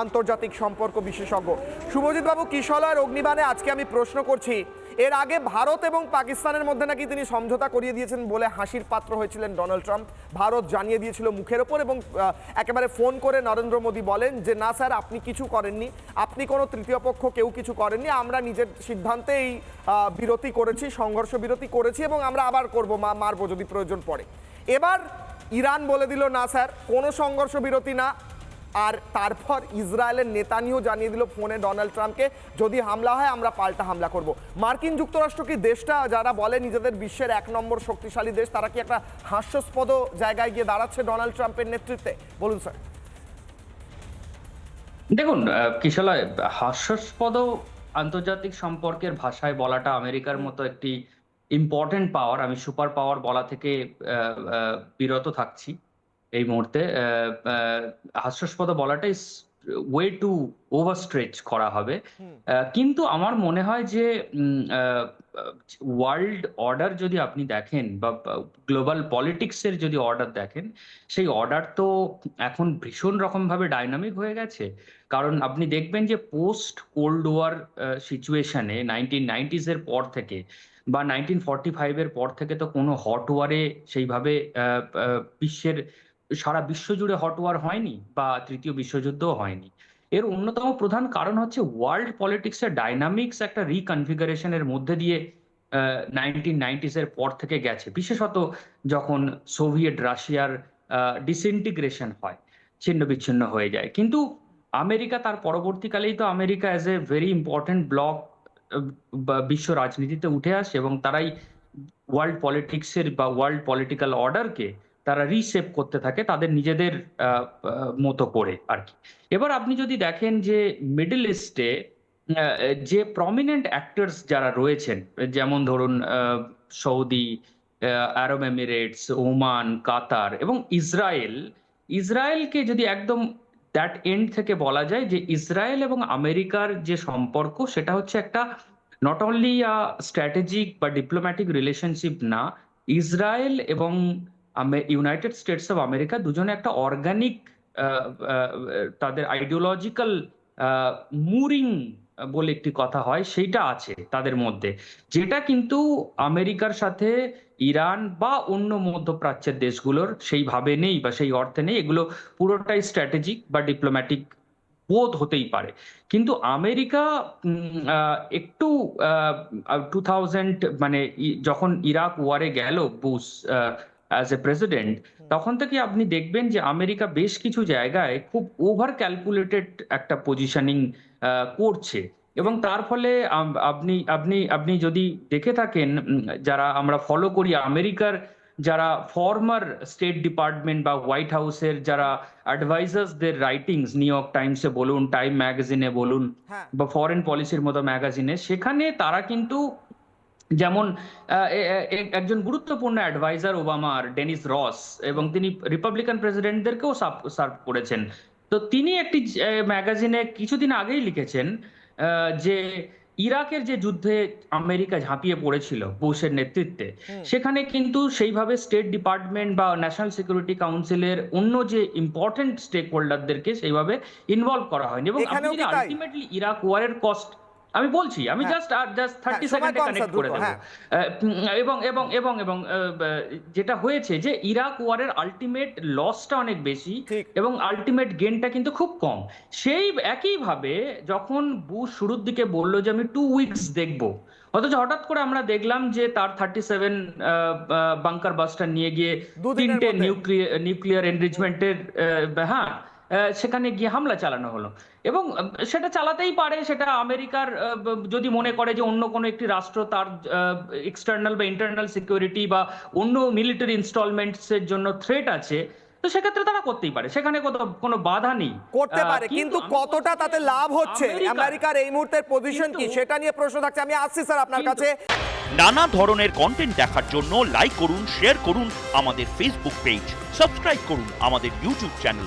আন্তর্জাতিক সম্পর্ক বিশেষজ্ঞ। শুভজিৎ বাবু কিশলয়ের অগ্নিবাণে আজকে আমি প্রশ্ন করছি। এর আগে ভারত এবং পাকিস্তানের মধ্যে নাকি তিনি সমঝোতা করিয়ে দিয়েছেন বলে হাসির পাত্র হয়েছিলেন ডোনাল্ড ট্রাম্প। ভারত জানিয়ে দিয়েছিল মুখের ওপর এবং একেবারে ফোন করে নরেন্দ্র মোদী বলেন যে, না স্যার, আপনি কিছু করেননি। আপনি কোনো তৃতীয় পক্ষ কেউ কিছু করেননি। আমরা নিজের সিদ্ধান্তে এই বিরতি করেছি, সংঘর্ষ বিরতি করেছি এবং আমরা আবার করব, মা, মারবো যদি প্রয়োজন পড়ে। এবার ইরান বলে দিল, না স্যার, কোনো সংঘর্ষ বিরতি না। আর তারপর ইসরায়েলের নেতানিও জানিয়ে দিল ফোনে ডোনাল্ড ট্রাম্পকে, যদি হামলা হয় আমরা পাল্টা হামলা করব। মার্কিন যুক্তরাষ্ট্র কি দেশটা, যারা বলে নিজেদের বিশ্বের এক নম্বর শক্তিশালী দেশ, তারা কি একটা হাস্যস্পদ জায়গায় গিয়ে দাঁড়াচ্ছে ডোনাল্ড ট্রাম্পের নেতৃত্বে? বলুন, স্যার। দেখুন কিশলয়, হাস্যাস্পদ আন্তর্জাতিক সম্পর্কের ভাষায় বলাটা আমেরিকার মতো একটি ইম্পর্টেন্ট পাওয়ার আমি সুপার পাওয়ার বলা থেকে বিরত থাকছি। এই মুহূর্তে হাস্যাস্পদ বলাটাই ওয়ে টু ওভারস্ট্রেচ করা হবে। কিন্তু আমার মনে হয় যে ওয়ার্ল্ড অর্ডার যদি আপনি দেখেন বা গ্লোবাল পলিটিক্সের যদি অর্ডার দেখেন সেই অর্ডার তো এখন ভীষণ রকমভাবে ডাইনামিক হয়ে গেছে। কারণ আপনি দেখবেন যে পোস্ট কোল্ড ওয়ার সিচুয়েশনে নাইনটিন নাইনটিজের পর থেকে বা নাইনটিন ফর্টি ফাইভের পর থেকে তো কোনো হট ওয়ারে সেইভাবে বিশ্বের সারা বিশ্ব জুড়ে হট ওয়ার হয়নি বা তৃতীয় বিশ্বযুদ্ধও হয়নি। এর অন্যতম প্রধান কারণ হচ্ছে ওয়ার্ল্ড পলিটিক্সের ডাইনামিক্স একটা রিকনফিগারেশনের মধ্যে দিয়ে নাইনটিন নাইনটিসের পর থেকে গেছে। বিশেষত যখন সোভিয়েট রাশিয়ার ডিসইন্টিগ্রেশন হয়, ছিন্ন বিচ্ছিন্ন হয়ে যায়। কিন্তু আমেরিকা তার পরবর্তীকালেই তো America as a very important bloc বিশ্ব রাজনীতিতে উঠে আসে এবং তারাই ওয়ার্ল্ড পলিটিক্সের বা ওয়ার্ল্ড পলিটিক্যাল অর্ডারকে তারা রিশেপ করতে থাকে তাদের নিজেদের মতো করে আর কি। এবার আপনি যদি দেখেন যে মিডল ইস্টে যে প্রমিনেন্ট অ্যাক্টরস যারা রয়েছেন, যেমন ধরুন Saudi Arab Emirates, Oman, Qatar এবং ইসরায়েল, ইসরায়েলকে যদি একদম দ্যাট এন্ড থেকে বলা যায় যে ইসরায়েল এবং আমেরিকার যে সম্পর্ক, সেটা হচ্ছে একটা নট অনলি স্ট্র্যাটেজিক বা ডিপ্লোম্যাটিক রিলেশনশিপ না, ইসরায়েল এবং ইউনাইটেড স্টেটস অফ আমেরিকা দুজনে একটা অর্গানিক তাদের আইডিওলজিক্যাল মুরিং বলে একটি কথা হয়, সেইটা আছে তাদের মধ্যে। যেটা কিন্তু আমেরিকার সাথে ইরান বা অন্য মধ্যপ্রাচ্যের দেশগুলোর সেইভাবে নেই বা সেই অর্থে নেই। এগুলো পুরোটাই স্ট্র্যাটেজিক বা ডিপ্লোম্যাটিক বোধ হতেই পারে। কিন্তু আমেরিকা একটু টু থাউজেন্ড মানে যখন ইরাক ওয়ারে গেল, বুশ অ্যাজ এ প্রেসিডেন্ট তখন থেকে আপনি দেখবেন যে আমেরিকা বেশ কিছু জায়গায় খুব ওভার ক্যালকুলেটেড একটা পজিশনিং করছে। এবং তার ফলে আপনি আপনি আপনি যদি দেখে থাকেন যারা আমরা ফলো করি আমেরিকার যারা ফর্মার স্টেট ডিপার্টমেন্ট বা হোয়াইট হাউসের যারা অ্যাডভাইজার্সদের রাইটিংস নিউ ইয়র্ক টাইমসে বলুন টাইম ম্যাগাজিনে বলুন হ্যাঁ। বা ফরেন পলিসির মতো ম্যাগাজিনে সেখানে তারা কিন্তু যেমন একজন গুরুত্বপূর্ণ অ্যাডভাইজার ওবামার ডেনিস রস এবং তিনি রিপাবলিকান প্রেসিডেন্টদেরকেও সার্ভ করেছেন। তো তিনি একটি ম্যাগাজিনে কিছুদিন আগেই লিখেছেন যে ইরাকের যে যুদ্ধে আমেরিকা ঝাঁপিয়ে পড়েছিল বুশের নেতৃত্বে সেখানে কিন্তু সেইভাবে স্টেট ডিপার্টমেন্ট বা ন্যাশনাল সিকিউরিটি কাউন্সিলের অন্য যে ইম্পর্টেন্ট স্টেক হোল্ডারদেরকে সেইভাবে ইনভলভ করা হয়নি। এবং আপনি? আলটিমেটলি ইরাক ওয়ারের কস্ট আমি বলছি আমি হ্যাঁ। জাস্ট আর জাস্ট থার্টি হ্যাঁ, সেকেন্ডে কানেক্ট করে দেবো হ্যাঁ। এবং এবং এবং এবং যেটা হয়েছে যে ইরাক ওয়ারের আলটিমেট লসটা অনেক বেশি এবং আলটিমেট গেনটা কিন্তু খুব কম সেই একইভাবে যখন বুশ শুরুর দিকে বলল যে আমি টু উইকস দেখব অথচ হঠাৎ করে আমরা দেখলাম যে তার থার্টি সেভেন বাংকার বাস্টার নিয়ে গিয়ে তিনটে নিউক্লিয়ার নিউক্লিয়ার এনরিচমেন্টের হ্যাঁ সেখানে গিয়ে হামলা চালানো হলো। এবং সেটা চালাতেই পারে সেটা আমেরিকার যদি মনে করে যে অন্য কোনো একটি রাষ্ট্র তার এক্সটার্নাল বা ইন্টারনাল সিকিউরিটি বা অন্য মিলিটারি ইনস্টলমেন্টস এর জন্য থ্রেট আছে তো সেক্ষেত্রে তারা করতেই পারে। সেখানে কোনো বাধা নেই। করতে পারে কিন্তু কতটা তাতে লাভ হচ্ছে? আমেরিকার- আমেরিকার এই মুহূর্তের পজিশন কি? সেটা নিয়ে প্রশ্ন থাকছে। আমি আসছি স্যার আপনার কাছে। নানা ধরনের কন্টেন্ট দেখার জন্য লাইক করুন শেয়ার করুন আমাদের ফেসবুক পেজ সাবস্ক্রাইব করুন আমাদের ইউটিউব চ্যানেল